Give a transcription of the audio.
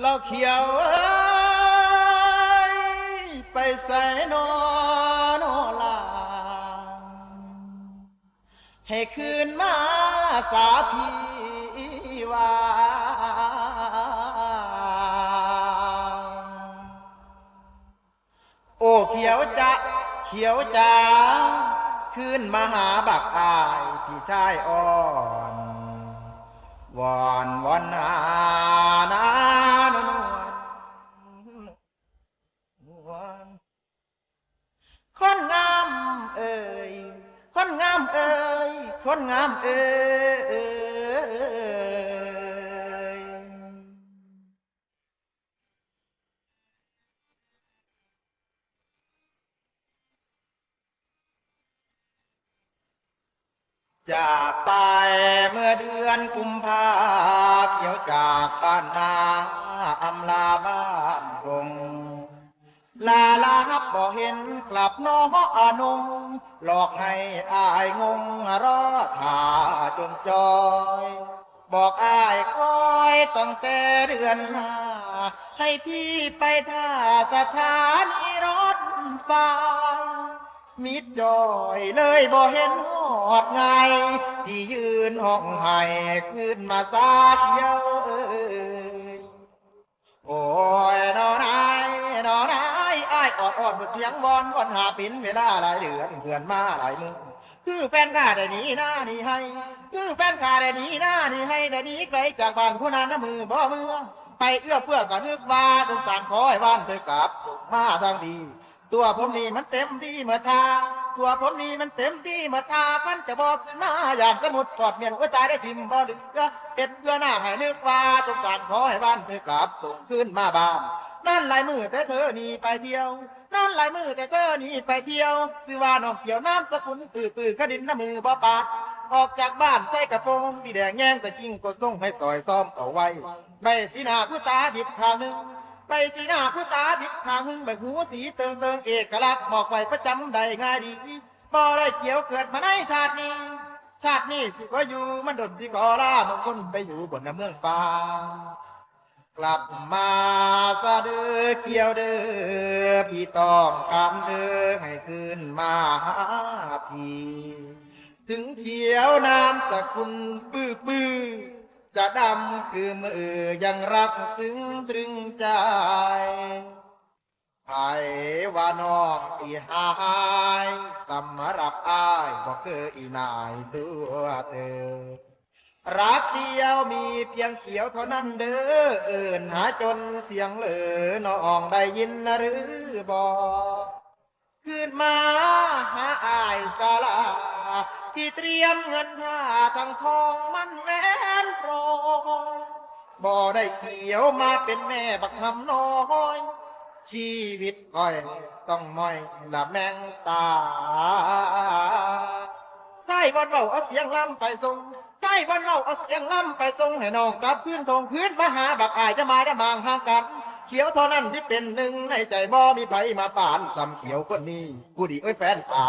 เราเขียวเอ้ยไปใส่นอนอลาให้คืนมาสาพีวาโอ้เขียวจะเขียวจาคืนมาหาบักอายพี่ชายอ่อน วลนคนงามเอ่ยคนงามเอ่ยคนงามเอ่ยจากไปเมื่อเดือนกุมภาเกี่ยวจากบ้านนาอำลาบ้านกง ลาลาบบ่เห็นกลับน้องอนงหลอกให้อายงงรอท่าจนจอย บอกอายคอยตั้งแต่เดือนหาให้พี่ไปท่าสถานีรถไฟมิดจอยเลยบ่เห็นหอดไง พี่ยืนห้องไห้ขึ้นมาซากเย้า ยังวอนวอนหาปินเวลาหลายเดือนเพื่อนมาหลายมือคือแฟนข้าได้หนีหน้าหนีให้ คือแฟนข้าได้หนีหน้าหนีให้ได้หนีไกลจากบ้านผู้นั้นน้ำมือบ่มือไปเอื้อเพื่อก็นึกว่าสงสารขอให้บ้านเธอกลับส่งมาทางดี ตัวผมนี่มันเต็มที่เมื่อทาตัวผมนี่มันเต็มที่เมื่อทามันจะบอกขึ้นมาอยากจะหมดกอดเมียนว่าตายได้ทิมบ่เหลือเอ็ดเพื่อหน้าให้นึกว่าสงสารขอให้บ้านเธอกลับส่งขึ้นมาบ้าน นั่นลายมือแต่เธอหนี่ไปเที่ยว นั่นลายมือแต่เธอหนี่ไปเที่ยวซื้อว่าน้องเกี่ยวน้ำสกุลตื่นตื่นขดินน้ำมือบ่ปาดออกจากบ้านใส่กระโปรงสีแดงแย่งแต่จริงก็ต้องให้ซอยซ้อมเอาไว้ใบสีหน้าผู้ตาดิบขางหนึ่งไปสีหน้าผู้ตาบิดทางหึงแบบหูสีเติงเติงเอกลักษณ์บอกไว้ประจำได้ง่ายดีบ่ได้เกี่ยวเกิดมาในชาตินี้ ชาตินี้สิว่าอยู่มันดนที่กอล่าบางคนไปอยู่บนน้ำเมืองฟ้า กลับมาซะเด้อเกี่ยวเด้อพี่ต้องกำเด้อให้คืนมาหาพี่ถึงเขียวน้ำสกุลปื้อปื้อจะดำคือมือยังรักซึ้งตรึงใจไผว่านอกอีหายสำหรับอายบอกเคยอีนายตัวเธอ รักเดียวมีเพียงเขียวเท่านั้นเด้อเอิ่นหาจนเสียงเหลือน้องได้ยินหรือบอกขึ้นมาหาอายสาลาที่เตรียมเงินท่าทั้งทองมันแหวนโปรยบ่ได้เขียวมาเป็นแม่บักคำน้อย ชีวิตก้อยต้องมอยละแมงตาใช่วันเราเอาเสียงล่ำไปส่ง ใกล้วันเมาเอาเสียงล่ำไปส่งให้น้องกลับพื้นทงพื้นมาหาบักอายจะมาได้บางห่างกัน เขียวเท่านั้นที่เป็นหนึ่งในใจบ่มีไผมาปานสำเขียวคนนี้ผู้ดีเอ้ยแฟนตา